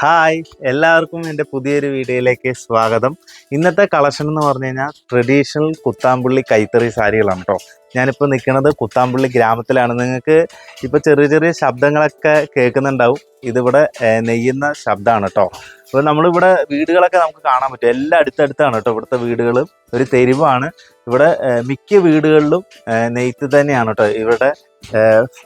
Hi എല്ലാവർക്കും എന്റെ പുതിയൊരു വീഡിയോയിലേക്ക് സ്വാഗതം. ഇന്നത്തെ കളക്ഷൻ എന്ന് പറഞ്ഞു കഴിഞ്ഞാൽ ട്രഡീഷണൽ കുത്താമ്പുള്ളി കൈത്തറി സാരികളാണ് കേട്ടോ. ഞാനിപ്പോൾ നിൽക്കുന്നത് കുത്താമ്പുള്ളി ഗ്രാമത്തിലാണ്. നിങ്ങൾക്ക് ഇപ്പോൾ ചെറിയ ചെറിയ ശബ്ദങ്ങളൊക്കെ കേൾക്കുന്നുണ്ടാവും. ഇതിവിടെ നെയ്യുന്ന ശബ്ദമാണ് കേട്ടോ. അപ്പോൾ നമ്മളിവിടെ വീടുകളൊക്കെ നമുക്ക് കാണാൻ പറ്റും. എല്ലാം അടുത്തടുത്താണ് കേട്ടോ ഇവിടുത്തെ വീടുകൾ ഒരു തെരുവാണ്. ഇവിടെ മിക്ക വീടുകളിലും നെയ്ത്ത് തന്നെയാണ് കേട്ടോ ഇവിടെ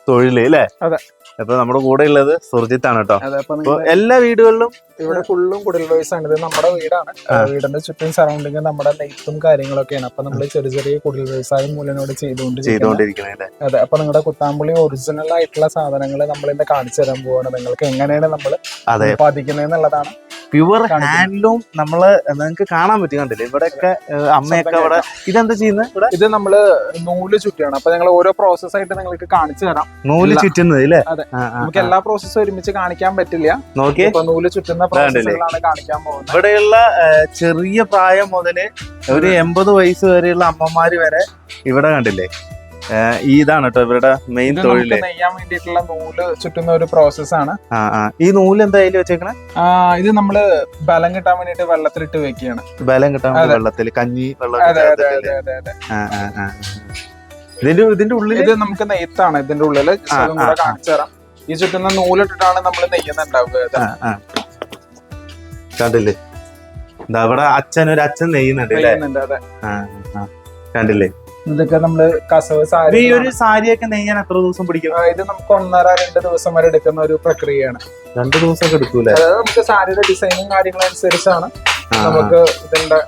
തൊഴിൽ അല്ലേ? അതെ. അപ്പോൾ നമ്മുടെ കൂടെ ഉള്ളത് സുർജിത്താണ് കേട്ടോ. അപ്പൊ എല്ലാ വീടുകളിലും ഇവിടെ ഫുള്ളും കുടിൽ വോയിസ് ആണ് ഇത് നമ്മുടെ വീടാണ്. വീടിന്റെ ചുറ്റും സറൗണ്ടിങ് നമ്മുടെ നെയ്ത്തും കാര്യങ്ങളൊക്കെയാണ്. അപ്പൊ നമ്മൾ ചെറിയ ചെറിയ കുടിൽ വ്യവസായം മൂലനോട് ചെയ്തുകൊണ്ട് ചെയ്തുകൊണ്ടിരിക്കുന്നത് അതെ അപ്പൊ നിങ്ങളുടെ കുത്താമ്പുളി ഒറിജിനൽ ആയിട്ടുള്ള സാധനങ്ങൾ നമ്മൾ ഇന്ന് കാണിച്ചു തരാൻ പോവാണ്. നിങ്ങൾക്ക് എങ്ങനെയാണ് നമ്മൾ അതെ. എന്നുള്ളതാണ് പ്യുവർ. ഹാൻഡ്ലൂം നമ്മൾ നിങ്ങൾക്ക് കാണാൻ പറ്റും കണ്ടില്ലേ? ഇവിടെയൊക്കെ അമ്മയൊക്കെ അവിടെ ഇതെന്താ ചെയ്യുന്നത് ഇവിടെ ഇത് നമ്മൾ നൂൽ ചുറ്റിയാണ്. അപ്പൊ ഞങ്ങൾ ഓരോ പ്രോസസ് ആയിട്ട് നിങ്ങൾക്ക് കാണിച്ചു തരാം. നൂൽ ചുറ്റുന്നത് ആ, നമുക്ക് എല്ലാ പ്രോസസ്സും ഒരുമിച്ച് കാണിക്കാൻ പറ്റില്ല. നോക്കി നൂൽ ചുറ്റുന്ന പ്രോസസ്സുകളാണ് കാണിക്കാൻ പോകുന്നത്. ഇവിടെയുള്ള ചെറിയ പ്രായം മുതൽ ഒരു എൺപത് വയസ്സ് വരെയുള്ള അമ്മമാര് വരെ ഇവിടെ കണ്ടില്ലേ? ഈ ഇതാണ് കേട്ടോ ഇവരുടെ മെയിൻ തൊഴിൽ നെയ്യാൻ വേണ്ടിയിട്ടുള്ള നൂൽ ചുറ്റുന്ന ഒരു പ്രോസസ് ആണ്. ഈ നൂൽ എന്തായാലും വെച്ചേക്കണേ? ഇത് നമ്മൾ ബലം കിട്ടാൻ വേണ്ടിട്ട് വെള്ളത്തിലിട്ട് വെക്കുകയാണ്. ബലം കിട്ടാൻ വേണ്ടി വെള്ളത്തിൽ കഞ്ഞി വെള്ളം. ഇതിന്റെ ഇതിന്റെ ഉള്ളിൽ ഇത് നമുക്ക് നെയ്ത്താണ് ഇതിന്റെ ഉള്ളിൽ. കാണിച്ചു തരാം. ഈ ചുറ്റുന്ന നൂലിട്ടിട്ടാണ് നമ്മൾ നെയ്യുന്നുണ്ടാവുക. കണ്ടില്ലേ? അവിടെ അച്ഛൻ ഒരു അച്ഛൻ നെയ്യുന്നുണ്ട്. കണ്ടില്ലേ? ഇതൊക്കെ നമ്മൾ കസവ് സാരി ഈ ഒരു സാരിയൊക്കെ നെയ്യാൻ എത്ര ദിവസം പിടിക്കും? ഇത് നമുക്ക് ഒന്നര രണ്ട് ദിവസം വരെ എടുക്കുന്ന ഒരു പ്രക്രിയയാണ്. രണ്ട് ദിവസമൊക്കെ എടുക്കൂലേ അതായത് നമുക്ക് സാരിയുടെ ഡിസൈനും കാര്യങ്ങളും അനുസരിച്ചാണ് നമുക്ക് ഇതിന്റെ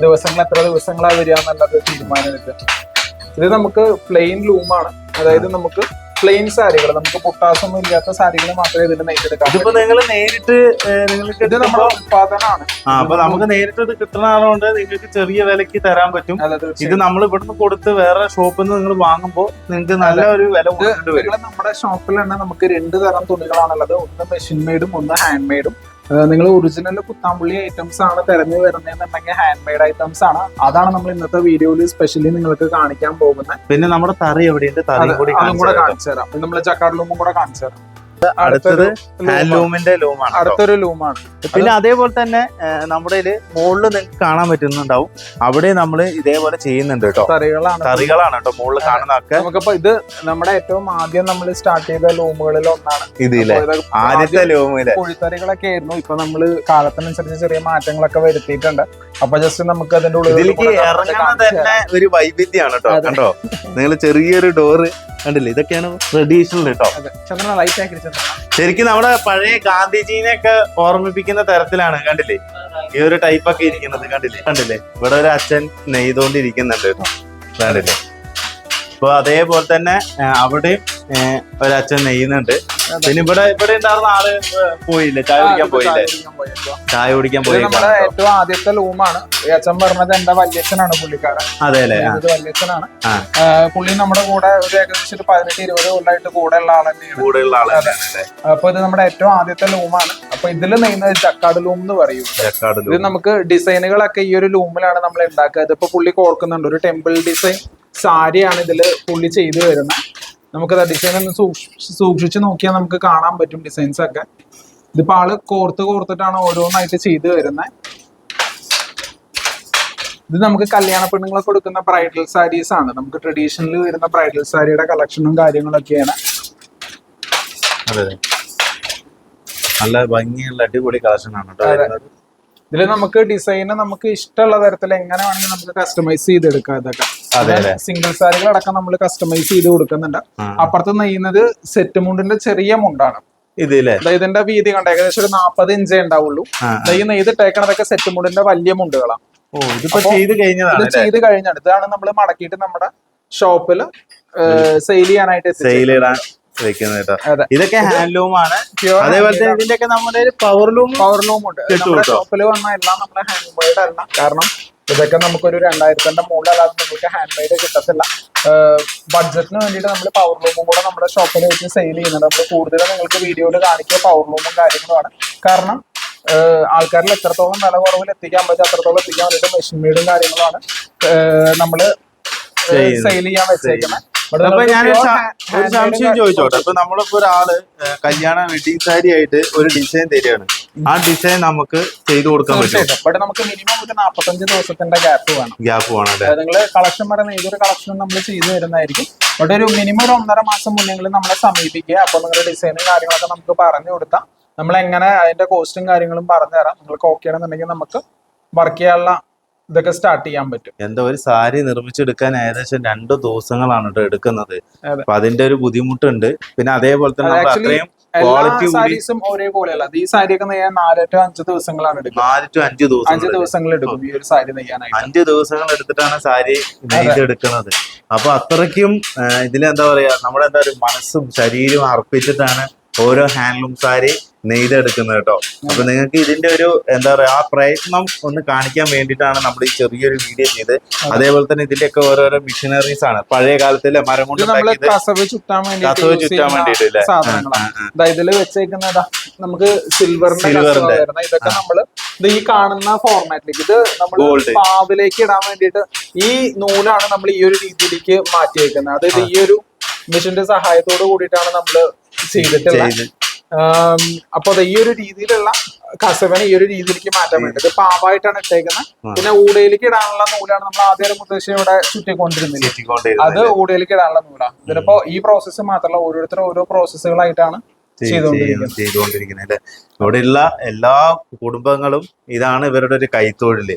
ദിവസങ്ങൾ എത്ര ദിവസങ്ങളാ വരിക എന്നുള്ളത് തീരുമാനമെടുക്കുക ഇത് നമുക്ക് പ്ലെയിൻ ലൂമാണ് അതായത് നമുക്ക് പ്ലെയിൻ സാരികൾ നമുക്ക് പൊട്ടാസൊന്നും ഇല്ലാത്ത സാരികൾ മാത്രമേ ഇതിൽ നെയ്തെടുക്കാം ഇതിപ്പോ. നിങ്ങൾ നേരിട്ട് നിങ്ങൾക്ക് ഇത് നമ്മുടെ ഉത്പാദനമാണ്. ആ അപ്പൊ നമുക്ക് നേരിട്ട് ഇത് കിട്ടുന്ന ആളുകൊണ്ട് നിങ്ങൾക്ക് ചെറിയ വിലക്ക് തരാൻ പറ്റും. ഇത് നമ്മൾ ഇവിടുന്ന് കൊടുത്ത് വേറെ ഷോപ്പിൽ നിന്ന് നിങ്ങൾ വാങ്ങുമ്പോൾ നിങ്ങൾക്ക് നല്ല ഒരു വില നമ്മുടെ ഷോപ്പിൽ തന്നെ നമുക്ക് രണ്ട് തരം തുണികളാണുള്ളത്. ഒന്ന് മെഷീൻ മെയ്ഡും ഒന്ന് ഹാൻഡ് മെയ്ഡും നിങ്ങൾ ഒറിജിനൽ കുത്താമ്പുള്ളി ഐറ്റംസ് ആണ് തിരഞ്ഞു വരുന്നതെന്നുണ്ടെങ്കിൽ ഹാൻഡ് മെയ്ഡ് ഐറ്റംസ് ആണ്. അതാണ് നമ്മൾ ഇന്നത്തെ വീഡിയോയിൽ സ്പെഷ്യലി നിങ്ങൾക്ക് കാണിക്കാൻ പോകുന്നത്. പിന്നെ നമ്മുടെ തറി എവിടെയുണ്ട്? അതും കൂടെ കാണിച്ചു തരാം നമ്മൾ ലൂമും കൂടെ കാണിച്ചു തരാം. അടുത്തത് ഹാൻഡ്ലൂമിന്റെ ലൂമാണ് അടുത്തൊരു ലൂമാണ് പിന്നെ അതേപോലെ തന്നെ നമ്മുടെ മുകളിൽ നിങ്ങൾക്ക് കാണാൻ പറ്റുന്നുണ്ടാവും. അവിടെ നമ്മൾ ഇതേപോലെ ചെയ്യുന്നുണ്ട് കേട്ടോ തറികളാണ് തറികളാണ് കേട്ടോ മുകളിൽ കാണുന്നതൊക്കെ. നമുക്കിപ്പോ ഇത് നമ്മുടെ ഏറ്റവും ആദ്യം നമ്മൾ സ്റ്റാർട്ട് ചെയ്ത ലൂമുകളിൽ ഒന്നാണ്. ഇതിലെ ആദ്യത്തെ ലൂമിൽ കുഴിത്തറികളൊക്കെ ആയിരുന്നു. ഇപ്പൊ നമ്മൾ കാലത്തിനനുസരിച്ച് ചെറിയ മാറ്റങ്ങളൊക്കെ വരുത്തിയിട്ടുണ്ട്. അപ്പൊ ജസ്റ്റ് നമുക്ക് അതിന്റെ ഉള്ളിൽ ഇറങ്ങുന്നത് തന്നെ ഒരു വൈവിധ്യമാണ് കേട്ടോ. കണ്ടോ? നിങ്ങൾ ചെറിയൊരു ഡോറ് കണ്ടില്ലേ? ഇതൊക്കെയാണ് ട്രഡീഷണൽ കേട്ടോ. ചന്ദ്രന ലൈറ്റ് ആക്കി ശരിക്കും നമ്മുടെ പഴയ ഗാന്ധിജീനെ ഒക്കെ ഓർമ്മിപ്പിക്കുന്ന തരത്തിലാണ് കണ്ടില്ലേ? ഈ ഒരു ടൈപ്പ് ഒക്കെ ഇരിക്കുന്നത് കണ്ടില്ലേ? കണ്ടില്ലേ? ഇവിടെ ഒരു അച്ഛൻ നെയ്തുകൊണ്ടിരിക്കുന്നുണ്ട് കേട്ടോ. കണ്ടില്ലേ? അപ്പൊ അതേപോലെ തന്നെ അവിടെ അവിടെയും ഒരച്ഛൻ നെയ്യുന്നുണ്ട്. പിന്നെ ഇവിടെ ഇവിടെ ഉണ്ടായിരുന്ന ആൾ പോയില്ലേ? ചായ കുടിക്കാൻ പോയില്ലേ? ചായ കുടിക്കാൻ പോയി നമ്മുടെ ഏറ്റവും ആദ്യത്തെ ലൂമാണ്. ഈ അച്ഛൻ പറഞ്ഞത് എന്റെ വല്യച്ഛനാണ് പുള്ളിക്കാരൻ. അതെ അല്ലേ വല്യച്ഛനാണ്. പുള്ളി നമ്മുടെ കൂടെ ഒരു ഏകദേശം പതിനെട്ട് ഇരുപത് കൊല്ലായിട്ട് കൂടെ ഉള്ള ആളെ കൂടെ ഉള്ള അല്ലേ? അപ്പൊ ഇത് നമ്മുടെ ഏറ്റവും ആദ്യത്തെ ലൂമാണ്. അപ്പൊ ഇതിൽ നെയ്യുന്നത് ചക്കാട് ലൂം എന്ന് പറയും. ഇത് നമുക്ക് ഡിസൈനുകളൊക്കെ ഈ ഒരു ലൂമിലാണ് നമ്മൾ ഉണ്ടാക്കുക. ഇതിപ്പോ പുള്ളി കോർക്കുന്നുണ്ട്. ഒരു ടെമ്പിൾ ഡിസൈൻ സാരിയാണ് ഇതിൽ പുള്ളി ചെയ്തു വരുന്നത് നമുക്കത് ഡിസൈൻ ഒന്ന് സൂക്ഷി- സൂക്ഷിച്ച് നോക്കിയാൽ നമുക്ക് കാണാൻ പറ്റും ഡിസൈൻസ് ഒക്കെ. ഇതിപ്പോ ആൾ കോർത്ത് കോർത്തിട്ടാണ് ഓരോന്നായിട്ട് ചെയ്തു വരുന്നത് ഇത് നമുക്ക് കല്യാണ പെണ്ണുങ്ങളൊക്കെ കൊടുക്കുന്ന ബ്രൈഡൽ സാരീസ് ആണ്. നമുക്ക് ട്രഡീഷണൽ വരുന്ന ബ്രൈഡൽ സാരിയുടെ കളക്ഷനും കാര്യങ്ങളൊക്കെയാണ്. അതെ. നല്ല ഭംഗിയുള്ള അടിപൊളി കളക്ഷൻ ആണ് കേട്ടോ. ഇതിൽ ഇതിൽ നമുക്ക് ഡിസൈന് നമുക്ക് ഇഷ്ടമുള്ള തരത്തിൽ എങ്ങനെ വേണമെങ്കിൽ നമുക്ക് കസ്റ്റമൈസ് ചെയ്തെടുക്കാം ഇതൊക്കെ. സിംഗിൾ സാരികൾ അടക്കം നമ്മൾ കസ്റ്റമൈസ് ചെയ്ത് കൊടുക്കുന്നുണ്ട്. അപ്പുറത്ത് നെയ്യുന്നത് സെറ്റ് മുണ്ടിന്റെ ചെറിയ മുണ്ടാണ്. ഇതിന്റെ വീതി കണ്ട? ഏകദേശം ഒരു നാപ്പത് ഇഞ്ചേ ഉണ്ടാവുള്ളൂ. ഈ നെയ്തിട്ടേക്കണതൊക്കെ സെറ്റ് മുണ്ടിന്റെ വലിയ മുണ്ടുകളാണ്. ചെയ്ത് കഴിഞ്ഞാണ്. ഇതാണ് നമ്മൾ മടക്കിയിട്ട് നമ്മുടെ ഷോപ്പിൽ സെയിൽ ചെയ്യാനായിട്ട് സെയിൽ ഇടാൻ വെക്കുന്നത് കേട്ടോ. ഇതൊക്കെ ഹാൻഡ്ലൂം ആണ്. അതേപോലെ തന്നെ ഇതിന്റെ ഒക്കെ നമ്മുടെ ഒരു പവർ ലൂം പവർ ലൂം ഉണ്ട്. ഷോപ്പിൽ വന്ന എല്ലാം നമ്മുടെ ഹാൻഡ് മെയ്ഡ് അല്ല. കാരണം ഇതൊക്കെ നമുക്കൊരു രണ്ടായിരത്തിന്റെ മുകളിലല്ലാതെ നമുക്ക് ഹാൻഡ് മെയ്ഡ് കിട്ടത്തില്ല. ബഡ്ജറ്റിന് വേണ്ടിയിട്ട് നമ്മൾ പവർ ലൂമും കൂടെ നമ്മുടെ ഷോപ്പിൽ വെച്ച് സെയിൽ ചെയ്യുന്നുണ്ട്. നമ്മൾ കൂടുതലും നിങ്ങൾക്ക് വീഡിയോയിൽ കാണിക്കുക പവർ ലൂമും കാര്യങ്ങളുമാണ്. കാരണം ആൾക്കാരിൽ എത്രത്തോളം വില കുറവിൽ എത്തിക്കാൻ പറ്റും അത്രത്തോളം എത്തിക്കാൻ വേണ്ടിയിട്ട് മെഷീൻ മെയ്ഡും കാര്യങ്ങളുമാണ് നമ്മൾ സെയിൽ ചെയ്യാൻ വെച്ചേക്കുന്നത് അപ്പൊ hand- ഒരു സംശയം ചോദിച്ചോട്ടെ. അപ്പൊ ഇപ്പൊ നമ്മളിപ്പോ ഒരാൾ കല്യാണ വെഡിങ് സാരി ആയിട്ട് ഒരു ഡിസൈൻ തരികയാണ്. ആ ഡിസൈൻ നമുക്ക് ചെയ്തു കൊടുക്കാൻ പറ്റും ബട്ട് നമുക്ക് മിനിമം ഒരു നാപ്പത്തഞ്ച് ദിവസത്തിന്റെ ഗ്യാപ്പ് വേണം. ഗ്യാപ്പ് വേണം അല്ലേ? നിങ്ങൾ കളക്ഷൻ പറയുന്ന ഏതൊരു കളക്ഷനും നമ്മൾ ചെയ്തു തരുന്നതായിരിക്കും. ബട്ട് ഒരു മിനിമം ഒരു ഒന്നര മാസം മുന്നേ നമ്മളെ സമീപിക്കുക. അപ്പൊ നിങ്ങളുടെ ഡിസൈനും കാര്യങ്ങളൊക്കെ നമുക്ക് പറഞ്ഞു കൊടുത്താൽ നമ്മൾ എങ്ങനെ അതിന്റെ കോസ്റ്റും കാര്യങ്ങളും പറഞ്ഞു തരാം നിങ്ങൾക്ക് ഓക്കെ ആണെന്നുണ്ടെങ്കിൽ നമുക്ക് വർക്ക് ചെയ്യാനുള്ള ഇതൊക്കെ സ്റ്റാർട്ട് ചെയ്യാൻ പറ്റും. എന്താ ഒരു സാരി നിർമ്മിച്ചെടുക്കാൻ ഏകദേശം രണ്ടു ദിവസങ്ങളാണ് കേട്ടോ എടുക്കുന്നത്. അപ്പൊ അതിന്റെ ഒരു ബുദ്ധിമുട്ടുണ്ട്. പിന്നെ അതേപോലെ തന്നെ അത്രയും ക്വാളിറ്റി സാരീസും ഒരേപോലെയല്ല. ഈ സാരിയൊക്കെ നെയ്യാൻ നാല് ടു അഞ്ച് ദിവസങ്ങളാണ് എടുക്കുക നാല് ടു അഞ്ച് അഞ്ച് ദിവസങ്ങൾ എടുക്കും ഈ ഒരു സാരി നെയ്യാനായിട്ട്. അഞ്ച് ദിവസങ്ങൾ എടുത്തിട്ടാണ് സാരി നെയ്തെടുക്കുന്നത്. അപ്പൊ അത്രയ്ക്കും ഇതിലെന്താ പറയാ നമ്മുടെ എന്താ ഒരു മനസ്സും ശരീരവും അർപ്പിച്ചിട്ടാണ് ഓരോ ഹാൻഡ്ലൂം സാരി നെയ്തെടുക്കുന്നത് കേട്ടോ. അപ്പൊ നിങ്ങൾക്ക് ഇതിന്റെ ഒരു എന്താ പറയാ ആ പ്രയത്നം ഒന്ന് കാണിക്കാൻ വേണ്ടിയിട്ടാണ് നമ്മൾ ഈ ചെറിയൊരു വീഡിയോ ചെയ്ത് അതേപോലെ തന്നെ ഇതിന്റെയൊക്കെ ഓരോരോ മിഷനറീസ് ആണ്. പഴയ കാലത്തിലെ മരം കൊണ്ട് നമ്മൾ കസവ് ചുറ്റാൻ വേണ്ടിയിട്ട് ഇതിൽ വെച്ചേക്കുന്നതാ നമുക്ക് സിൽവറിന്റെ സിൽവറിന്റെ. ഇതൊക്കെ നമ്മൾ ഇത് ഈ കാണുന്ന ഫോർമാറ്റിലേക്ക് ഇത് നമ്മൾ പാവിലേക്ക് ഇടാൻ വേണ്ടിയിട്ട് ഈ നൂലാണ് നമ്മൾ ഈ ഒരു രീതിയിലേക്ക് മാറ്റി വെക്കുന്നത് അതായത് ഈ ഒരു മെഷീന്റെ സഹായത്തോട് കൂടിയിട്ടാണ് നമ്മൾ ചെയ്തിട്ടുള്ളത് ചെയ്ത്. ആം, അപ്പൊ അത് ഈ ഒരു രീതിയിലുള്ള കസവനെ ഈ ഒരു രീതിയിലേക്ക് മാറ്റാൻ വേണ്ടി ഇത് പാവായിട്ടാണ് ഇട്ടേക്കുന്നത് പിന്നെ ഊടയിലേക്ക് ഇടാനുള്ള നൂലാണ് നമ്മൾ ആദ്യം മുത്തശ്ശി ഇവിടെ ചുറ്റിക്കൊണ്ടിരുന്നില്ല? അത് ഊടയിലേക്ക് ഇടാനുള്ള നൂലാണ്. ഇതിലിപ്പോ ഈ പ്രോസസ്സ് മാത്രമല്ല ഓരോരുത്തരും ഓരോ പ്രോസസ്സുകളായിട്ടാണ് ചെയ്തുകൊണ്ടിരിക്കുന്നത് അല്ലെ? ഇവിടെയുള്ള എല്ലാ കുടുംബങ്ങളും ഇതാണ് ഇവരുടെ ഒരു കൈത്തൊഴിൽ.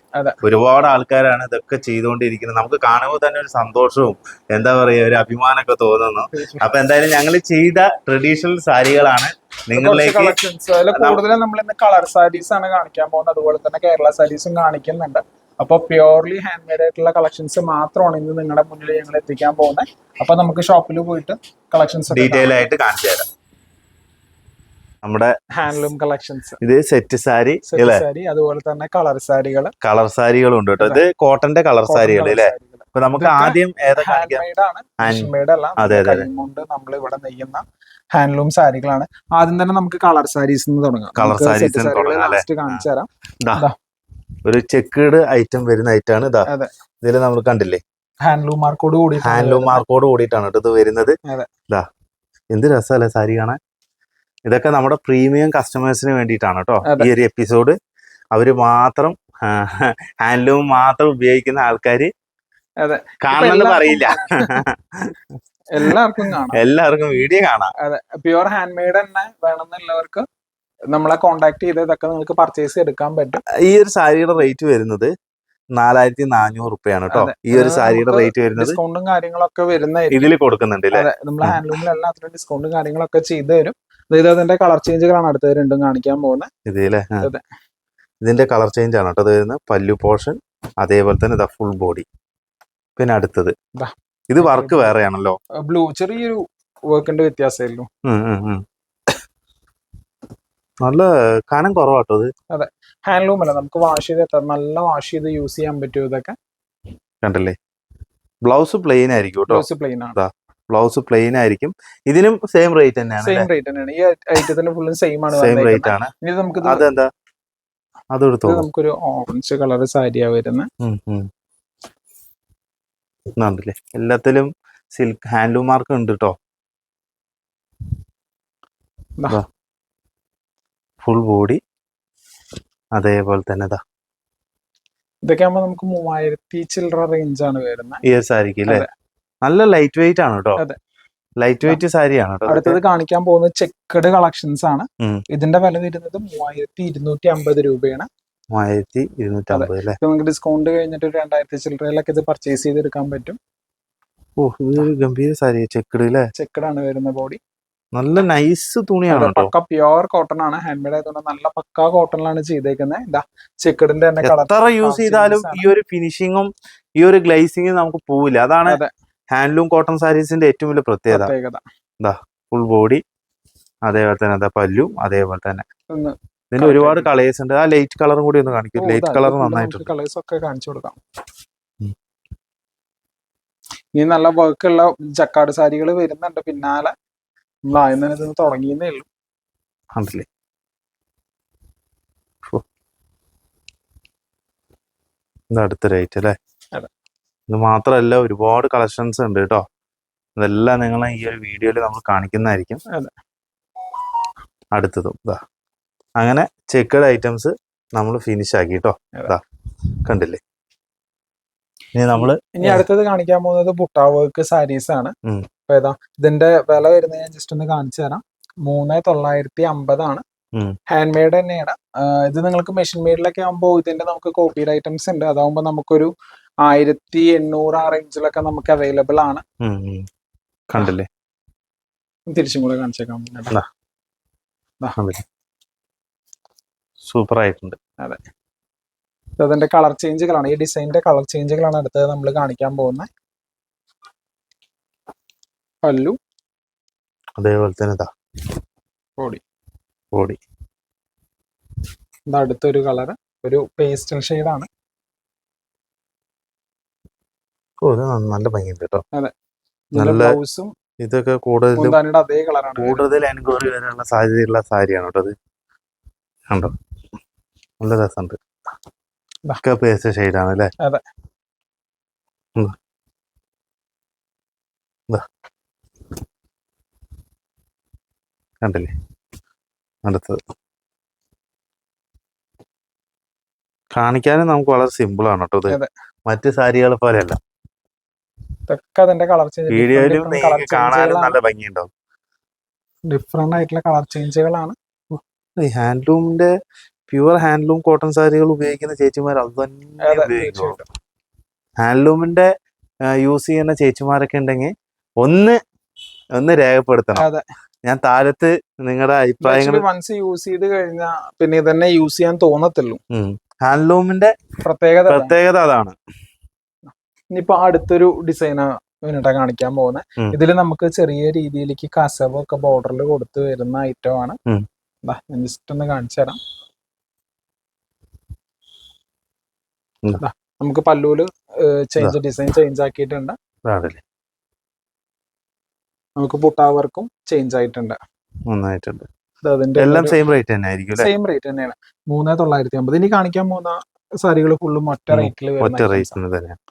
ഒരുപാട് ആൾക്കാരാണ് ഇതൊക്കെ ചെയ്തുകൊണ്ടിരിക്കുന്നത്. നമുക്ക് കാണുമ്പോൾ തന്നെ ഒരു സന്തോഷവും എന്താ പറയാ ഒരു അഭിമാനമൊക്കെ തോന്നുന്നു. അപ്പൊ എന്തായാലും ഞങ്ങൾ ചെയ്ത ട്രഡീഷണൽ സാരികളാണ് നിങ്ങളിലേക്ക് കൂടുതലും നമ്മൾ ഇന്ന് കളർ സാരീസ് ആണ് കാണിക്കാൻ പോകുന്നത്. അതുപോലെ തന്നെ കേരള സാരീസും കാണിക്കുന്നുണ്ട്. അപ്പൊ പ്യുവർലി ഹാൻഡ് മെയ്ഡ് ആയിട്ടുള്ള കളക്ഷൻസ് മാത്രമാണ് ഇന്ന് നിങ്ങളുടെ മുന്നിൽ ഞങ്ങൾ എത്തിക്കാൻ പോകുന്നത്. അപ്പൊ നമുക്ക് ഷോപ്പിൽ പോയിട്ട് കളക്ഷൻസ് ഡീറ്റെയിൽ ആയിട്ട് കാണിച്ചു തരാം. നമ്മുടെ ഹാൻഡ്ലൂം കളക്ഷൻസ് ഇത് സെറ്റ് സാരി സാരി അതുപോലെ തന്നെ കളർ സാരികൾ കളർ സാരികളും ഉണ്ട് കേട്ടോ. ഇത് കോട്ടന്റെ കളർ സാരികൾ അല്ലേ? അപ്പൊ നമുക്ക് ആദ്യം അതെ, അതെ, നമ്മൾ കൊണ്ട് നമ്മൾ ഇവിടെ നെയ്യുന്ന ഹാൻഡ്ലൂം സാരികളാണ് ആദ്യം തന്നെ നമുക്ക് കളർ സാരീസ് തുടങ്ങാം. കളർ സാരീസ് കാണിച്ചു തരാം. ഒരു ചെക്കേഡ് ഐറ്റം വരുന്ന ഐറ്റാണ് ഇതാ. ഇതിൽ നമ്മൾ കണ്ടില്ലേ? ഹാൻഡ്ലൂം മാർക്കോട് കൂടി ഹാൻഡ്ലൂം മാർക്കോട് കൂടിയിട്ടാണ് ഇത് വരുന്നത്. ഇതാ എന്ത് രസമല്ലേ സാരി കാണാൻ? ഇതൊക്കെ നമ്മുടെ പ്രീമിയം കസ്റ്റമേഴ്സിന് വേണ്ടിയിട്ടാണ് കേട്ടോ. ഈ ഒരു എപ്പിസോഡ്. അവർ മാത്രം ഹാൻഡ്ലൂം മാത്രം ഉപയോഗിക്കുന്ന ആൾക്കാർ. കാണണമെന്ന് എല്ലാവർക്കും പറയില്ല. എല്ലാവർക്കും കാണാം. എല്ലാവർക്കും വീഡിയോ കാണാം. അതെ. പ്യുവർ ഹാൻഡ് മെയ്ഡ് തന്നെ വേണമെന്നുള്ളവർക്ക് നമ്മളെ കോണ്ടാക്ട് ചെയ്ത് ഇതൊക്കെ നിങ്ങൾക്ക് പർച്ചേസ് എടുക്കാൻ പറ്റും. ഈ ഒരു സാരിയുടെ റേറ്റ് വരുന്നത് നാലായിരത്തി നാനൂറ് റുപ്യാണ് കേട്ടോ. ഈ ഒരു സാരിയുടെ റേറ്റ് വരുന്നത് ഡിസ്കൗണ്ടും കാര്യങ്ങളൊക്കെ വരുന്ന ഇതിൽ കൊടുക്കുന്നുണ്ട് നമ്മൾ ഹാൻഡ്ലൂമിൽ എല്ലാത്തിനും ഡിസ്കൗണ്ടും കാര്യങ്ങളൊക്കെ ചെയ്തു തരും. അതായത് അതിന്റെ കളർ ചേഞ്ചുകളാണ് അടുത്തത് രണ്ടും കാണിക്കാൻ പോകുന്നത് ഇത് അതെ. ഇതിന്റെ കളർ ചേഞ്ച് ആണ് കേട്ടോ. അത് വരുന്നത് പല്ലു പോർഷൻ അതേപോലെ തന്നെ ഇതാ ഫുൾ ബോഡി പിന്നെ അടുത്തത്. ഇത് വർക്ക് വേറെയാണല്ലോ. ബ്ലൂ ചെറിയൊരു വർക്കിന്റെ വ്യത്യാസമായിരുന്നു. നല്ല കനം കുറവാട്ടോ ഇത്. ഹാൻഡ്ലൂം അല്ല. നമുക്ക് വാഷ് ചെയ്ത് നല്ല വാഷ് ചെയ്ത് യൂസ് ചെയ്യാൻ പറ്റും ഇതൊക്കെ. കണ്ടല്ലേ? ബ്ലൗസ് പ്ലെയിൻ ആയിരിക്കും കേട്ടോ. ബ്ലൗസ് പ്ലെയിൻ ആണ്. ബ്ലൗസ് പ്ലെയിൻ ആയിരിക്കും. ഇതിനും സെയിം റേറ്റ് തന്നെയാണ് സെയിം റേറ്റ് തന്നെയാണ്. ഈ ഐറ്റത്തിന്റെ ഫുള്ളും സെയിം ആണ് സെയിം റേറ്റ് ആണ്. ഇനി നമുക്ക് അതെന്താ? അത് എടുത്തു നമുക്കൊരു ഓറഞ്ച് കളർ സാരിയാ വരുന്നത് എല്ലാത്തിലും സിൽക്ക് ഹാൻഡ്ലൂം മാർക്ക് ഉണ്ട് കേട്ടോ. ഫുൾ ബോഡി അതേപോലെ തന്നെ ദാ. ഇതൊക്കെ ആകുമ്പോൾ നമുക്ക് മൂവായിരത്തി ചില്ലറ റേഞ്ച് ആണ് വരുന്നത് ഈ സാരിക്ക് അല്ലേ? നല്ല ലൈറ്റ് വെയിറ്റ് ആണ് കേട്ടോ. ലൈറ്റ് വെയിറ്റ് സാരിയാണ് അടുത്തത് കാണിക്കാൻ പോകുന്ന ചെക്കഡ് കളക്ഷൻസ് ആണ്. ഇതിന്റെ വില വരുന്നത് മൂവായിരത്തി ഇരുന്നൂറ്റി അമ്പത് രൂപയാണ്. മൂവായിരത്തി ഇരുന്നൂറ്റി അമ്പത് അല്ലേ നിങ്ങൾക്ക് ഡിസ്കൗണ്ട് കഴിഞ്ഞിട്ട് ഒരു രണ്ടായിരത്തി ചില്ലറയിലൊക്കെ ഇത് പർച്ചേസ് ചെയ്തെടുക്കാൻ പറ്റും. ഓ ഇതൊരു ഗംഭീര സാരി ചെക്കഡ് അല്ലേ ചെക്കഡ് ആണ് വരുന്ന ബോഡി നല്ല നൈസ് തുണിയാണ് പക്ക പ്യുവർ കോട്ടൺ ആണ്. ഹാൻഡ്മെയ്ഡ് ആയതുകൊണ്ട് നല്ല പക്ക കോട്ടണിലാണ് ചെയ്തേക്കുന്നത് എന്താ ചെക്കഡിന്റെ തന്നെ കളർ എത്ര യൂസ് ചെയ്താലും ഈ ഒരു ഫിനിഷിങ്ങും ഈ ഒരു ഗ്ലേസിങ്ങും നമുക്ക് പോവില്ല. അതാണ് അതെ. ഹാൻഡ്ലൂം കോട്ടൺ സാരീസിന്റെ ഏറ്റവും വലിയ പ്രത്യേകത. എന്താ ഫുൾ ബോഡി അതേപോലെ തന്നെ എന്താ പല്ലും അതേപോലെ തന്നെ. ഇതിന് ഇതിന്റെ ഒരുപാട് കളേഴ്സ് ഉണ്ട്. ആ ലൈറ്റ് കളറും കൂടി ഒന്ന് കാണിക്കും. ലൈറ്റ് കളർ നന്നായിട്ടുണ്ട്. കളേഴ്സ് ഒക്കെ കാണിച്ചു കൊടുക്കാം. ഇനി നല്ല വർക്ക് ഉള്ള ജക്കാട് സാരികൾ വരുന്നുണ്ട് പിന്നാലെ. നമ്മൾ ആദ്യം തന്നെ ഇത് തുടങ്ങിയെന്നേ ഉള്ളൂ. കണ്ടില്ലേ? ഫു. ഇത് അടുത്ത റേറ്റ് അല്ലേ. ഇത് മാത്രല്ല ഒരുപാട് കളക്ഷൻസ് ഉണ്ട് കേട്ടോ. ഇതെല്ലാം നിങ്ങൾ ഈ ഒരു വീഡിയോയിൽ നമ്മൾ കാണിക്കുന്നതായിരിക്കും. അടുത്തതും. ഇതാ അങ്ങനെ ചെക്കഡ് ഐറ്റംസ് നമ്മൾ ഫിനിഷ് ആക്കി കേട്ടോ. ഇതാ കണ്ടില്ലേ? ഇനി നമ്മൾ ഇനി അടുത്തത് കാണിക്കാൻ പോകുന്നത് പുട്ട വർക്ക് സാരീസ് ആണ്. ഉം. അപ്പൊ ഏതാ ഇതിന്റെ വില വരുന്നത് ഞാൻ ജസ്റ്റ് ഒന്ന് കാണിച്ചു തരാം. മൂന്ന് തൊള്ളായിരത്തി അമ്പതാണ്. ഹാൻഡ് മെയ്ഡ് തന്നെയാണ്. ഇത് നിങ്ങൾക്ക് മെഷീൻ മെയ്ഡിലൊക്കെ ആകുമ്പോൾ ഇതിന്റെ നമുക്ക് കോപ്പിഡ് ഐറ്റംസ് ഉണ്ട്. അതാകുമ്പോൾ നമുക്കൊരു ആയിരത്തി എണ്ണൂറ് ആ റേഞ്ചിലൊക്കെ നമുക്ക് അവൈലബിൾ ആണ്. കണ്ടില്ലേ? തിരിച്ചും കൂടെ കാണിച്ചേക്കാം. സൂപ്പർ ആയിട്ടുണ്ട്. അതെ. അതിന്റെ കളർ ചേഞ്ചുകളാണ് ഈ ഡിസൈനിന്റെ കളർ ചേഞ്ചുകളാണ് അടുത്തത് നമ്മൾ കാണിക്കാൻ പോകുന്നത്. പല്ലു. അതേപോലെ തന്നെ ബോഡി ബോഡി അടുത്തൊരു കളർ ഒരു പേസ്റ്റൽ ആണ്. ഓ ഇത് നല്ല ഭംഗിയുണ്ട് കേട്ടോ. നല്ല ബ്ലൗസും ഇതൊക്കെ മുന്താനിയുടെ അതേ കളറാണ് കൂടുതൽ എൻക്വയറി വരാനുള്ള സാധ്യതയുള്ള സാരിയാണ് കേട്ടോ അത് കണ്ടോ? നല്ല രസമുണ്ട്. ദാ. ഒക്കെ പേസ്റ്റ് ഷെയ്ഡാണ് അല്ലേ? അതെ. കണ്ടില്ലേ? അടുത്തത്. കാണിക്കാനും നമുക്ക് വളരെ സിമ്പിൾ ആണ് കേട്ടോ ഇത്. മറ്റു മറ്റ് സാരികളെ പോലെയല്ല. ഇതൊക്കെ അതിന്റെ കളർ ചേഞ്ച് കാണാനും നല്ല ഭംഗിയുണ്ടാവും ഡിഫറെന്റ് ആയിട്ടുള്ള കളർ ചേഞ്ചുകളാണ് ഈ ഹാൻഡ്ലൂമിന്റെ പ്യുവർ ഹാൻഡ്ലൂം കോട്ടൺ സാരികൾ ഉപയോഗിക്കുന്ന ചേച്ചിമാർ അത് തന്നെ ഹാൻഡ്ലൂമിന്റെ യൂസ് ചെയ്യുന്ന ചേച്ചിമാരൊക്കെ ഉണ്ടെങ്കിൽ ഒന്ന് ഒന്ന് രേഖപ്പെടുത്തണം. അതെ. ഞാൻ താഴത്ത് നിങ്ങളുടെ അഭിപ്രായങ്ങൾ വൺസ് യൂസ് ചെയ്ത് കഴിഞ്ഞാൽ പിന്നെ ഇതന്നെ യൂസ് ചെയ്യാൻ തോന്നത്തുള്ളൂ. ഹാൻഡ്ലൂമിന്റെ പ്രത്യേകത പ്രത്യേകത അതാണ്. ഇനിയിപ്പോ അടുത്തൊരു ഡിസൈൻ വേണ്ടിട്ടാ കാണിക്കാൻ പോകുന്നത്. ഇതിൽ നമുക്ക് ചെറിയ രീതിയിലേക്ക് ഒക്കെ ബോർഡറിൽ കൊടുത്തു വരുന്ന ഐറ്റം ആണ്. ഞാൻ ജസ്റ്റ് ഒന്ന് കാണിച്ചു തരാം. നമുക്ക് പല്ലൂൽ ചേഞ്ച് ഡിസൈൻ ചേഞ്ച് ആക്കിയിട്ടുണ്ട്. നമുക്ക് പുട്ടാവർക്കും ചേഞ്ച് ആയിട്ടുണ്ട്. നന്നായിട്ടുണ്ട്. എല്ലാം സെയിം റേറ്റ് തന്നെ ആയിരിക്കും അല്ലേ? സെയിം റേറ്റ് തന്നെയാണ്. മൂന്ന് തൊള്ളായിരത്തി അമ്പത്. ഇനി കാണിക്കാൻ പോകുന്ന സാരികൾ ഫുള്ളും ഒറ്റ റേറ്റിൽ ഒറ്റ വരുന്ന items റേറ്റിന് തന്നെ ദാ. ഇതാണ്ടല്ലേ ഇത്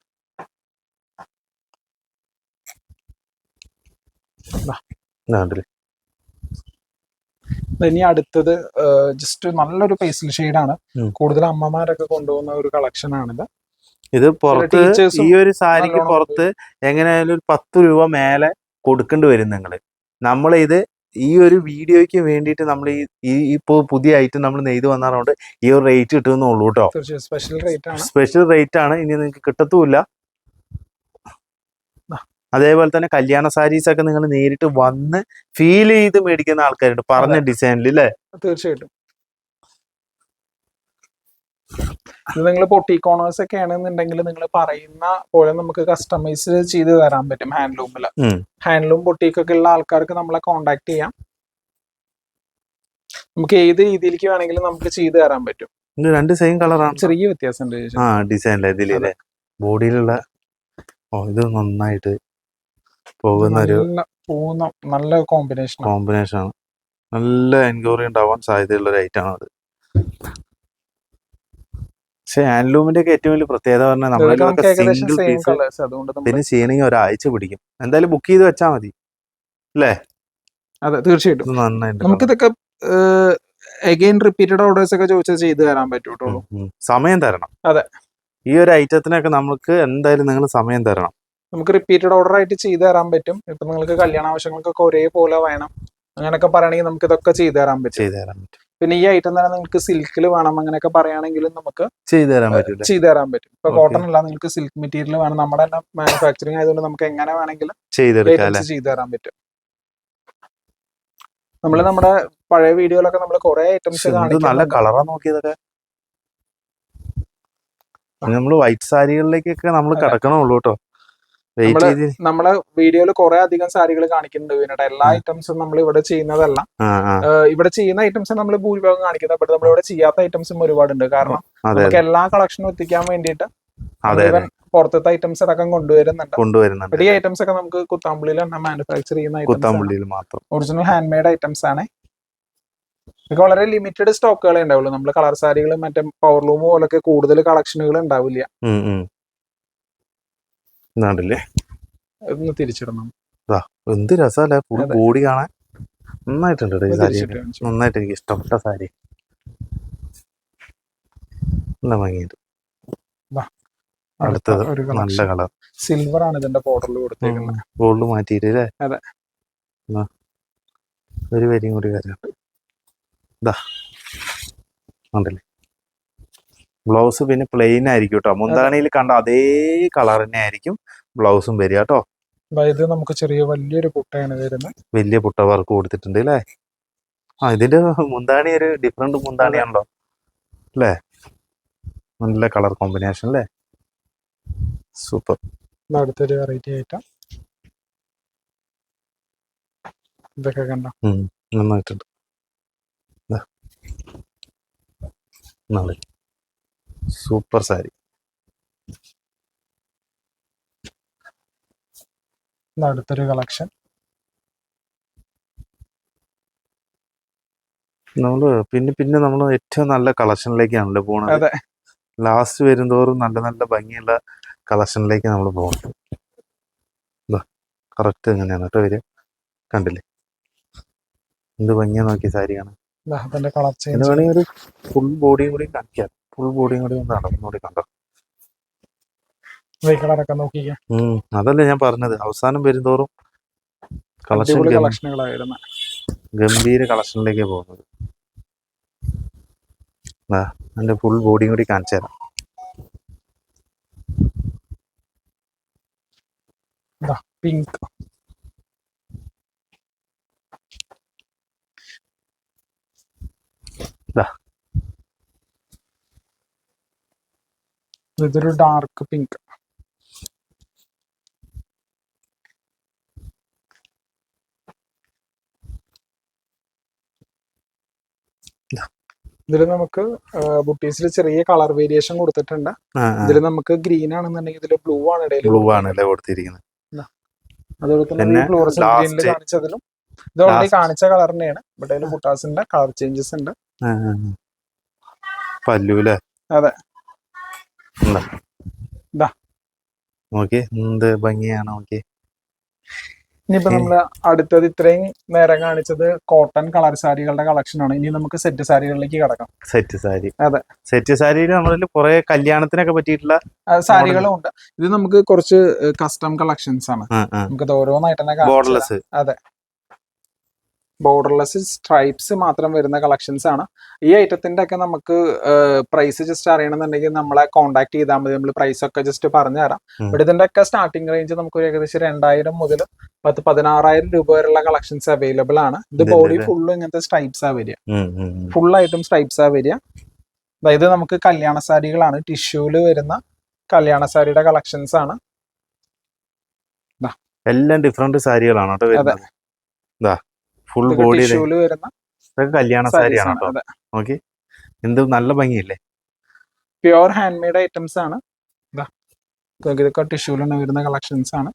ഇനി അടുത്തത് ജസ്റ്റ് നല്ലൊരു പേസ്റ്റൽ ഷെയ്ഡാണ് ആണ്. കൂടുതൽ അമ്മമാരൊക്കെ കൊണ്ടുപോകുന്ന ഒരു കളക്ഷൻ ആണിത്. ഇത് പുറത്ത് ഈ ഒരു സാരിക്ക് പുറത്ത് എങ്ങനെയായാലും ഒരു പത്ത് രൂപ മേലെ കൊടുക്കേണ്ടി വരും നിങ്ങൾ നമ്മൾ ഇത് ഈ ഒരു വീഡിയോയ്ക്ക് വേണ്ടിയിട്ട് നമ്മൾ ഈ ഇപ്പോ ഇപ്പോൾ പുതിയ ഐറ്റം നമ്മൾ നെയ്ത് വന്നതുകൊണ്ട് ഈ ഒരു റേറ്റ് കിട്ടുന്നുള്ളൂ കേട്ടോ സ്പെഷ്യൽ റേറ്റ് ആണ്. ഇനി നിങ്ങൾക്ക് കിട്ടത്തുമില്ല. അതേപോലെ തന്നെ കല്യാണ സാരീസ് ഒക്കെ നിങ്ങൾ നേരിട്ട് വന്ന് ഫീൽ ചെയ്ത് മേടിക്കുന്ന ആൾക്കാരുണ്ട്. പറഞ്ഞ ഡിസൈനിൽ അല്ലേ തീർച്ചയായിട്ടും. നിങ്ങൾ പൊട്ടി കോണേഴ്സ് ഒക്കെ ആണെന്നുണ്ടെങ്കിൽ നിങ്ങൾ പറയുന്ന പോലെ നമുക്ക് കസ്റ്റമൈസ് ചെയ്ത് തരാൻ പറ്റും ഹാൻഡ്ലൂമിൽ ഹാൻഡ്ലൂം പൊട്ടിക്കൊക്കെ ഉള്ള ആൾക്കാർക്ക് നമ്മളെ കോണ്ടാക്ട് ചെയ്യാം. നമുക്ക് ഏത് രീതിയിലേക്ക് വേണമെങ്കിലും നമുക്ക് ചെയ്ത് തരാൻ പറ്റും. രണ്ട് സെയിം കളറാണ് ചെറിയ ഇതിലെ ബോഡിയിലുള്ള ഓ ഇത് നന്നായിട്ട് പോകുന്ന ഒരു നല്ല കോമ്പിനേഷൻ കോമ്പിനേഷൻ ആണ്. നല്ല എൻക്വയറി ഉണ്ടാവാൻ സാധ്യതയുള്ള ഒരു ഐറ്റം ആണ് അത്. പക്ഷെ ഹാൻഡ്ലൂമിന്റെ ഒക്കെ ഏറ്റവും വലിയ പ്രത്യേകത പറഞ്ഞാൽ നമ്മുടെ പിന്നെ ചെയ്യണമെങ്കിൽ ഒരാഴ്ച പിടിക്കും. എന്തായാലും ബുക്ക് ചെയ്ത് വെച്ചാൽ മതി. അല്ലേ? അതെ തീർച്ചയായിട്ടും. നമുക്കിതൊക്കെ അഗൈൻ റിപ്പീറ്റഡ് ഓർഡേഴ്സ് ഒക്കെ ചോദിച്ചാൽ ചെയ്തു തരാൻ പറ്റൂട്ടോ. സമയം തരണം. അതെ. ഈ ഒരു ഐറ്റത്തിനൊക്കെ നമുക്ക് എന്തായാലും നിങ്ങൾ സമയം തരണം. നമുക്ക് റിപ്പീറ്റഡ് ഓർഡർ ആയിട്ട് ചെയ്തു തരാൻ പറ്റും. ഇപ്പൊ നിങ്ങൾക്ക് കല്യാണ ആവശ്യങ്ങൾക്കൊക്കെ ഒരേപോലെ വേണം. അങ്ങനെയൊക്കെ പറയണമെങ്കിൽ നമുക്ക് ഇതൊക്കെ ചെയ്തു തരാൻ പറ്റും. ചെയ്തു തരാൻ പറ്റും. പിന്നെ ഈ ഐറ്റം തന്നെ നിങ്ങൾക്ക് സിൽക്കിൽ വേണം അങ്ങനെയൊക്കെ പറയുകയാണെങ്കിലും നമുക്ക് ചെയ്തു തരാൻ പറ്റും ചെയ്തു തരാൻ പറ്റും. ഇപ്പൊ കോട്ടൺ അല്ല നിങ്ങൾക്ക് സിൽക്ക് മെറ്റീരിയൽ വേണം. നമ്മുടെ തന്നെ മാനുഫാക്ചറിങ് ആയതുകൊണ്ട് നമുക്ക് എങ്ങനെ വേണമെങ്കിലും ചെയ്തു തരാൻ പറ്റും. നമ്മൾ നമ്മുടെ പഴയ വീഡിയോയിലൊക്കെ നമ്മൾ കുറെ ഐറ്റംസ് നല്ല കളറാ നോക്കിയതൊക്കെ. നമ്മൾ വൈറ്റ് സാരികളിലേക്കൊക്കെ നമ്മൾ. കിടക്കണുള്ളൂ കേട്ടോ. നമ്മൾ വീഡിയോയിൽ കുറെ അധികം സാരികൾ കാണിക്കുന്നുണ്ട് വീണിട്ട് എല്ലാ ഐറ്റംസും നമ്മൾ ഇവിടെ ചെയ്യുന്നതല്ല. ഇവിടെ ചെയ്യുന്ന ഐറ്റംസ് നമ്മൾ ഭൂരിഭാഗം കാണിക്കുന്നത് ബട്ട് നമ്മൾ ഇവിടെ ചെയ്യാത്ത ഐറ്റംസും ഒരുപാടുണ്ട്. കാരണം നമുക്ക് എല്ലാ കളക്ഷനും എത്തിക്കാൻ വേണ്ടിയിട്ട് പുറത്തത്തെ ഐറ്റംസ് അടക്കം കൊണ്ടുവരുന്നുണ്ട്. കൊണ്ടുവരുന്നുണ്ട് ഈ ഐറ്റംസ് ഒക്കെ നമുക്ക് കുത്താമ്പുള്ളിയിൽ തന്നെ മാനുഫാക്ചർ ചെയ്യുന്ന കുത്താമ്പള്ളിയിൽ മാത്രം. ഒറിജിനൽ ഹാൻഡ് മെയ്ഡ് ഐറ്റംസ് ആണ്. ഇതൊക്കെ വളരെ ലിമിറ്റഡ് സ്റ്റോക്കുകളെ ഉണ്ടാവുള്ളൂ. നമ്മൾ കളർ സാരികളും മറ്റേ പവർ ലൂം പോലൊക്കെ കൂടുതൽ കളക്ഷനുകൾ ഉണ്ടാവില്ല. ഉം ഒന്ന് തിരിച്ചിടണം. എന്ത് രസമല്ലേ ഫുൾ ബോഡി കാണാൻ. നന്നായിട്ടുണ്ട് കേട്ടോ ഈ സാരി. നന്നായിട്ട് എനിക്ക് ഇഷ്ടപ്പെട്ട സാരി. നല്ല ഭംഗിയുണ്ട് അടുത്തത് ഒരു നല്ല കളർ. സിൽവർ ആണ് ഇതിന്റെ ബോർഡറിൽ കൊടുത്തേക്കുന്നത്. ഗോൾഡ് മാറ്റിയിട്ട് അല്ലേ അതെ. ഒരു വരിയും കൂടി വരാനുണ്ട് ഇതാ ഉണ്ടല്ലേ ബ്ലൗസ് പിന്നെ പ്ലെയിൻ ആയിരിക്കും കേട്ടോ മുന്താണിയിൽ കണ്ട അതേ കളർ തന്നെ ആയിരിക്കും ബ്ലൗസും വരിക കേട്ടോ ഇത് നമുക്ക് ചെറിയ വലിയൊരു പുട്ടയാണ് വരുന്നത് വലിയ പുട്ട വർക്ക് കൊടുത്തിട്ടുണ്ട് അല്ലേ ആ ഇതിന്റെ മുന്താണി ഒരു ഡിഫറെന്റ് മുന്താണിയാണല്ലോ. അല്ലേ നല്ല കളർ കോമ്പിനേഷൻ അല്ലേ സൂപ്പർ അടുത്തൊരു വെറൈറ്റി ആയിട്ട്. ഇതൊക്കെ കണ്ട? നന്നായിട്ടുണ്ട്. ദാ. സൂപ്പർ സാരി. അടുത്തൊരു കളക്ഷൻ. നമ്മൾ പിന്നെ പിന്നെ നമ്മൾ ഏറ്റവും നല്ല കളക്ഷനിലേക്കാണല്ലോ പോണത്. ലാസ്റ്റ് വരുന്തോറും നല്ല നല്ല ഭംഗിയുള്ള കളക്ഷനിലേക്ക് നമ്മൾ പോകണം കറക്റ്റ് ഇങ്ങനെയാണ് കേട്ടോ വരിക. കണ്ടില്ലേ? എന്ത് ഭംഗിയാ നോക്കി സാരി കാണാൻ ദാ അതിന്റെ കളർ ഇത് ചേഞ്ച് വേണമെങ്കിൽ ഒരു ഫുൾ ബോഡിയും കൂടി കാണിക്കാം. ഫുൾ ബോഡിയും കൂടി ഒന്ന് നടന്നുകൂടി കണ്ടോ? കളറൊക്കെ നോക്കിക്കാം അതല്ലേ ഞാൻ പറഞ്ഞത്. അവസാനം വരുന്നോറും കളക്ഷൻ കളക്ഷനുകളായിരുന്നു. ഗംഭീര കളക്ഷനിലേക്ക് പോകുന്നത്. എന്റെ ഫുൾ ബോഡിയും കൂടി കാണിച്ചു തരാം. പിങ്ക് ദാ. ഇതൊരു ഡാർക്ക് പിങ്ക് ഇതിൽ നമുക്ക് ബുട്ടീസിൽ ചെറിയ കളർ വേരിയേഷൻ കൊടുത്തിട്ടുണ്ട്. ഇതിൽ നമുക്ക് ഗ്രീൻ ആണെന്നുണ്ടെങ്കിൽ ഇതിൽ ബ്ലൂ ആണ് ഇടയിൽ ബ്ലൂ ആണ് അല്ലേ കൊടുത്തിരിക്കുന്നത്. അതുപോലെ തന്നെ ഫ്ലോറസൽ ഗ്രീനിൽ കാണിച്ചതിലും ഇത് ഓൾറെഡി കാണിച്ച കളർ തന്നെയാണ്. ബട്ട് അതിൽ ബുട്ടാസിന്റെ കളർ ചേഞ്ചസ് ഉണ്ട്. ആ, ആ, ആ. പല്ലു അല്ലേ അതെ. എന്താ ദാ. നോക്കി എന്ത് ഭംഗിയാണ് നോക്കി. ഇനിയിപ്പോ നമ്മൾ അടുത്തത് ഇത്രയും നേരം കാണിച്ചത് കോട്ടൺ കളർ സാരികളുടെ കളക്ഷൻ ആണ്. ഇനി നമുക്ക് സെറ്റ് സാരികളിലേക്ക് കിടക്കാം. സെറ്റ് സാരി. അതെ. സെറ്റ് സാരിയിൽ നമ്മളിൽ കുറെ കല്യാണത്തിനൊക്കെ പറ്റിയിട്ടുള്ള സാരികളും ഉണ്ട്. ഇത് നമുക്ക് കുറച്ച് കസ്റ്റം കളക്ഷൻസ് ആണ്. നമുക്ക് ഓരോന്നായിട്ട് തന്നെ ബോർഡർലെസ് ബോർഡർലെസ് സ്ട്രൈപ്സ് മാത്രം വരുന്ന കളക്ഷൻസ് ആണ്. ഈ ഐറ്റത്തിന്റെ ഒക്കെ നമുക്ക് പ്രൈസ് ജസ്റ്റ് അറിയണമെന്നുണ്ടെങ്കിൽ നമ്മളെ കോൺടാക്ട് ചെയ്താൽ മതി. നമ്മൾ പ്രൈസ് ഒക്കെ ജസ്റ്റ് പറഞ്ഞു തരാം. ഇവിടെ ബട്ട് ഇതിന്റെ ഒക്കെ സ്റ്റാർട്ടിംഗ് റേഞ്ച് നമുക്ക് ഒരു ഏകദേശം രണ്ടായിരം മുതൽ പത്ത് പതിനാറായിരം രൂപ വരെയുള്ള കളക്ഷൻസ് അവൈലബിൾ ആണ്. ഇത് ബോഡി? ഫുള്ളും ഇങ്ങനത്തെ സ്ട്രൈപ്സ് ആ വരിക. ഫുൾ ആയിട്ടും സ്ട്രൈപ്സ് ആ വരിക. അതായത് നമുക്ക് കല്യാണ സാരികളാണ് ടിഷ്യൂൽ വരുന്ന കല്യാണ സാരിയുടെ കളക്ഷൻസ് ആണ്. എല്ലാം ഡിഫറെന്റ് സാരികളാണ് കേട്ടോ ഫുൾ ബോഡി വരുന്ന ഇതൊക്കെ കല്യാണ സാരിയാണ് കേട്ടോ. നോക്കി എന്ത് നല്ല ഭംഗിയല്ലേ? പ്യുവർ ഹാൻഡ് മെയ്ഡ് ഐറ്റംസ് ആണ്. ഇതാ ഇതൊക്കെ ടിഷ്യൂലാണ് വരുന്ന കളക്ഷൻസ് ആണ്.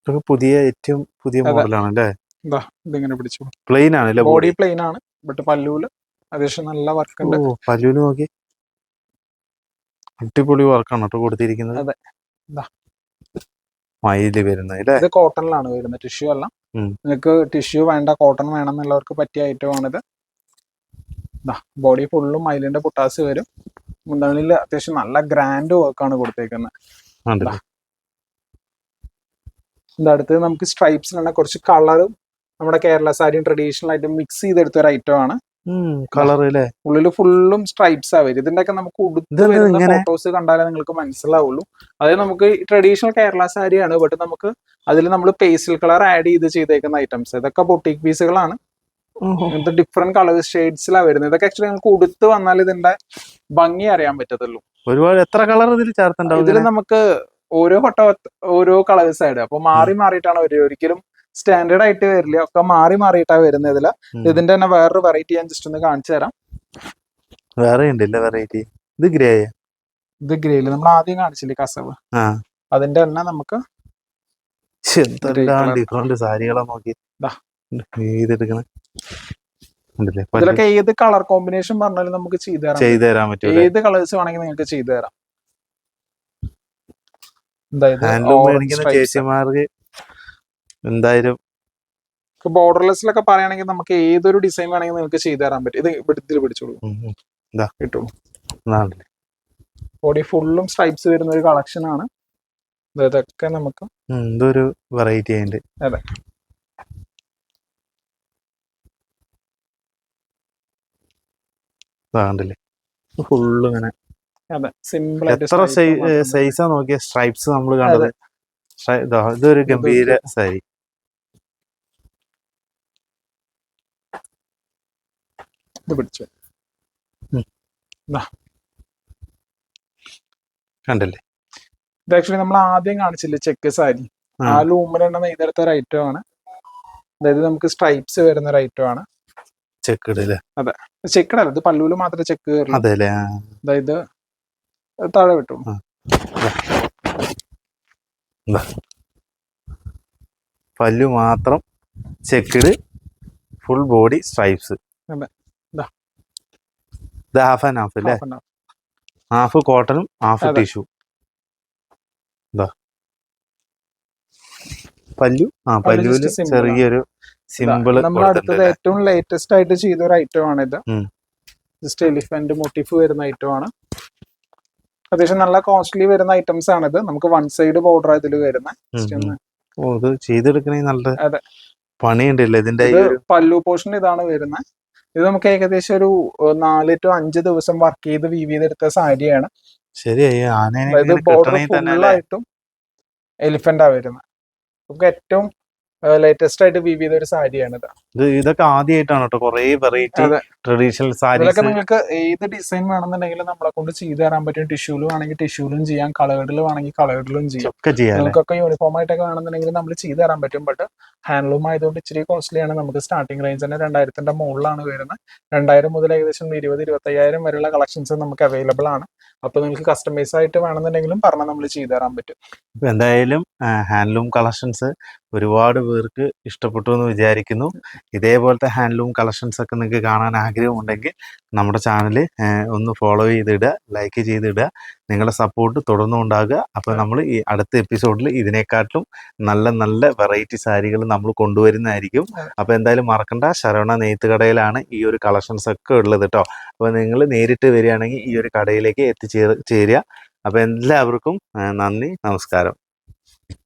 ഇതൊക്കെ പുതിയ ഏറ്റവും പുതിയ മോഡലാണ് അല്ലേ? ഇതാ ഇതിങ്ങനെ പിടിച്ചു പ്ലെയിൻ ആണ് ബോഡി പ്ലെയിൻ ആണ് ബട്ട് പല്ലൂൽ അത്യാവശ്യം നല്ല വർക്ക് ഉണ്ട്. ഓ പല്ലുവിന് നോക്കി. അടിപൊളി വർക്കാണ് കേട്ടോ കൊടുത്തിരിക്കുന്നത്. അതെ. മയിൽ വരുന്നത് അല്ലേ ഇത് കോട്ടണിലാണ് വരുന്നത്. ടിഷ്യൂ അല്ല. നിങ്ങൾക്ക് ടിഷ്യൂ വേണ്ട കോട്ടൺ വേണം എന്നുള്ളവർക്ക് പറ്റിയ ഐറ്റം ആണിത്. ബോഡി ഫുള്ളും മയിലിന്റെ പൊട്ടാസ് വരും. മുന്തണിൽ അത്യാവശ്യം നല്ല ഗ്രാൻഡ് വർക്കാണ് കൊടുത്തേക്കുന്നത് ഇതടുത്ത് നമുക്ക് സ്ട്രൈപ്സിലുള്ള കുറച്ച് കളറും നമ്മുടെ കേരള സാരിയും ട്രഡീഷണൽ ആയിട്ട് മിക്സ് ചെയ്തെടുത്ത ഒരു ഐറ്റം ആണ്. കളർ അല്ലേ ഉള്ളിൽ ഫുള്ളും സ്ട്രൈപ്സ് ആ വരും. ഇതിന്റെ ഒക്കെ നമുക്ക് ഉടുത്ത്? ഫോട്ടോസ് കണ്ടാലേ നിങ്ങൾക്ക് മനസ്സിലാവുള്ളൂ. അതായത് നമുക്ക് ട്രഡീഷണൽ കേരള സാരിയാണ് ബട്ട് നമുക്ക് അതിൽ നമ്മൾ പേസ്റ്റൽ കളർ ആഡ് ചെയ്ത് ചെയ്തേക്കുന്ന ഐറ്റംസ് ഇതൊക്കെ ബൊട്ടീക് പീസുകളാണ് ഇങ്ങനത്തെ ഡിഫറെന്റ് കളർ ഷെയ്ഡ്സിലാണ് വരുന്നത്. ഇതൊക്കെ ആക്ച്വലി നിങ്ങൾക്ക് ഉടുത്ത് വന്നാൽ ഇതിന്റെ ഭംഗി അറിയാൻ പറ്റത്തുള്ളൂ. ഒരുപാട് എത്ര കളർ ഇതിൽ ചേർത്തുണ്ടാവും ഇതിൽ നമുക്ക് ഓരോ ഫോട്ടോ ഓരോ കളേഴ്സ് ആയിട്ട് അപ്പൊ മാറി മാറിയിട്ടാണ് ഒരിക്കലും സ്റ്റാൻഡേർഡ് ആയിട്ട് വരില്ല. ഒക്കെ മാറി മാറിയിട്ടാണ് വരുന്നത് ഇതിൽ. ഇതിന്റെ തന്നെ വേറൊരു വെറൈറ്റി ഞാൻ ജസ്റ്റ് ഒന്ന് കാണിച്ചു തരാം. വേറെ ഉണ്ടല്ലേ വെറൈറ്റി ഇത് ഗ്രേ ഇത് ഗ്രേയിൽ നമ്മൾ ആദ്യം കാണിച്ചില്ലേ കസവ്? അതിന്റെ തന്നെ നമുക്ക് ഡിഫറെന്റ് സാരികളാ നോക്കി. ഇതിലൊക്കെ ഏത് കളർ കോമ്പിനേഷൻ പറഞ്ഞാലും നമുക്ക് ചെയ്തു തരാം ചെയ്തു തരാൻ പറ്റും ഏത് കളേഴ്സ് വേണമെങ്കിൽ നിങ്ങൾക്ക് ചെയ്തു തരാം. ചേച്ചിമാർക്ക് എന്തായാലും ബോർഡർലെസ്സിലൊക്കെ പറയുകയാണെങ്കിൽ നമുക്ക് ഏതൊരു ഡിസൈൻ വേണമെങ്കിൽ നിങ്ങൾക്ക് ചെയ്തു തരാൻ പറ്റും. ഇത് ഇതിൽ പിടിച്ചോളൂ. കിട്ടുള്ളൂ. ബോഡി ഫുള്ളും സ്ട്രൈപ്സ് വരുന്ന ഒരു കളക്ഷൻ ആണ്. ഇതൊക്കെ നമുക്ക് എന്തൊരു വെറൈറ്റി അതിന്റെ അതെ. ഫുള്ള് ഇങ്ങനെ. സിമ്പിൾ എത്ര സൈസാ നോക്കിയ സ്ട്രൈപ്സ് നമ്മൾ കണ്ടത്? ഇതാ, ഇതൊരു ഗംഭീര സാരി. ഇത് പിടിച്ചു കണ്ടല്ലേ? ഇത് ആക്ച്വലി നമ്മൾ ആദ്യം കാണിച്ചില്ലേ ചെക്ക് സാരി ആ. ലൂമിനെണ്ണ ലൂമിലെണ്ണ നെയ്തെടുത്ത ഒരു ഐറ്റം ആണ്. അതായത് നമുക്ക് സ്ട്രൈപ്സ് വരുന്ന ഒരു ഐറ്റം ആണ്. അതെ. ഇടല്ലേ ചെക്ക് അല്ല ഇത് പല്ലൂൽ മാത്രമേ ചെക്ക് കയറുള്ളൂ. അതായത് താഴെ വിട്ടു പല്ലു മാത്രം ചെക്കിട് ഫുൾ ബോഡി സ്ട്രൈപ്സ് അതെ. ഇത് ഹാഫ് ആൻഡ് ഹാഫ് അല്ലേ. ഹാഫ് കോട്ടണും ഹാഫ് ടിഷ്യൂ എന്താ പല്ലു? ആ പല്ലു പല്ലുവിൽ ചെറിയൊരു സിമ്പിൾ നമ്മൾ അടുത്തത് ഏറ്റവും ലേറ്റസ്റ്റ് ആയിട്ട് ചെയ്ത ഒരു ഐറ്റം ആണ് ഇത്. ജസ്റ്റ് എലിഫന്റ് മോട്ടീഫ് വരുന്ന ഐറ്റം ആണ്. അത്യാവശ്യം നല്ല കോസ്റ്റ്ലി വരുന്ന ഐറ്റംസ് ആണ് ഇത്. നമുക്ക് വൺ സൈഡ് ബോർഡർ ഇതിൽ വരുന്ന. ഓ ഇത് ചെയ്തെടുക്കണേ നല്ല. പണിയുണ്ടല്ലേ ഇതിന്റെ പല്ലു പോർഷൻ ഇതാണ് വരുന്നത് ഇത് നമുക്ക് ഏകദേശം ഒരു നാല് ടു അഞ്ച് ദിവസം വർക്ക് ചെയ്ത് വീവ് ചെയ്തെടുത്ത സാരിയാണ്. ഇങ്ങനെ ബോർഡർ ഫുള്ളായിട്ടും എലിഫന്റാ വരുന്നത് നമുക്ക് ഏറ്റവും ലേറ്റസ്റ്റ് ആയിട്ട് വീവ് ചെയ്ത ഒരു സാരിയാണ് ഇത് ഇത് ഇതൊക്കെ ആദ്യമായിട്ടാണ് കേട്ടോ. കുറെ വെറൈറ്റി. ട്രഡീഷണൽ സാരി ഇതൊക്കെ നിങ്ങൾക്ക് ഏത് ഡിസൈൻ വേണമെന്നുണ്ടെങ്കിലും നമ്മളെ കൊണ്ട് ചെയ്തു തരാൻ പറ്റും. ടിഷ്യൂലും ആണെങ്കിൽ ടിഷ്യൂലും ചെയ്യാം. കളേഡിൽ വേണമെങ്കിൽ കളേർഡിലും ചെയ്യാം. നിങ്ങൾക്കൊക്കെ യൂണിഫോം ആയിട്ടൊക്കെ വേണമെന്നുണ്ടെങ്കിൽ നമ്മൾ ചെയ്തു തരാൻ പറ്റും. ബട്ട് ഹാൻഡ്ലൂം ആയതുകൊണ്ട് ഇച്ചിരി കോസ്റ്റ്ലി ആണ്. നമുക്ക് സ്റ്റാർട്ടിംഗ് റേഞ്ച് തന്നെ രണ്ടായിരത്തിന്റെ മുകളിലാണ് വരുന്നത്. രണ്ടായിരം മുതൽ ഏകദേശം ഇരുപത് ഇരുപത്തയ്യായിരം വരെയുള്ള കളക്ഷൻസ് നമുക്ക് അവൈലബിൾ ആണ്. അപ്പൊ നിങ്ങൾക്ക് കസ്റ്റമൈസ് ആയിട്ട് വേണമെന്നുണ്ടെങ്കിലും പറഞ്ഞാൽ നമ്മൾ ചെയ്തു തരാൻ പറ്റും. എന്തായാലും ഹാൻഡ്ലൂം കളക്ഷൻസ് ഒരുപാട് പേർക്ക് ഇഷ്ടപ്പെട്ടു എന്ന് വിചാരിക്കുന്നു. ഇതേപോലത്തെ ഹാൻഡ്ലൂം കളക്ഷൻസ് ഒക്കെ നിങ്ങൾക്ക് കാണാൻ ആഗ്രഹമുണ്ടെങ്കിൽ നമ്മുടെ ചാനൽ ഒന്ന് ഫോളോ ചെയ്തിടുക ലൈക്ക് ചെയ്തിടുക. നിങ്ങളുടെ സപ്പോർട്ട് തുടർന്നും ഉണ്ടാകുക. അപ്പോൾ നമ്മൾ ഈ അടുത്ത എപ്പിസോഡിൽ ഇതിനെക്കാട്ടിലും നല്ല നല്ല വെറൈറ്റി സാരികൾ നമ്മൾ കൊണ്ടുവരുന്നതായിരിക്കും. അപ്പോൾ എന്തായാലും മറക്കണ്ട. ശരവണ നെയ്ത്ത് കടയിലാണ് ഈ ഒരു കളക്ഷൻസ് ഒക്കെ ഉള്ളത് കേട്ടോ അപ്പോൾ നിങ്ങൾ നേരിട്ട് വരികയാണെങ്കിൽ ഈ ഒരു കടയിലേക്ക് എത്തിച്ചേ ചേരുക. അപ്പോൾ എല്ലാവർക്കും നന്ദി നമസ്കാരം.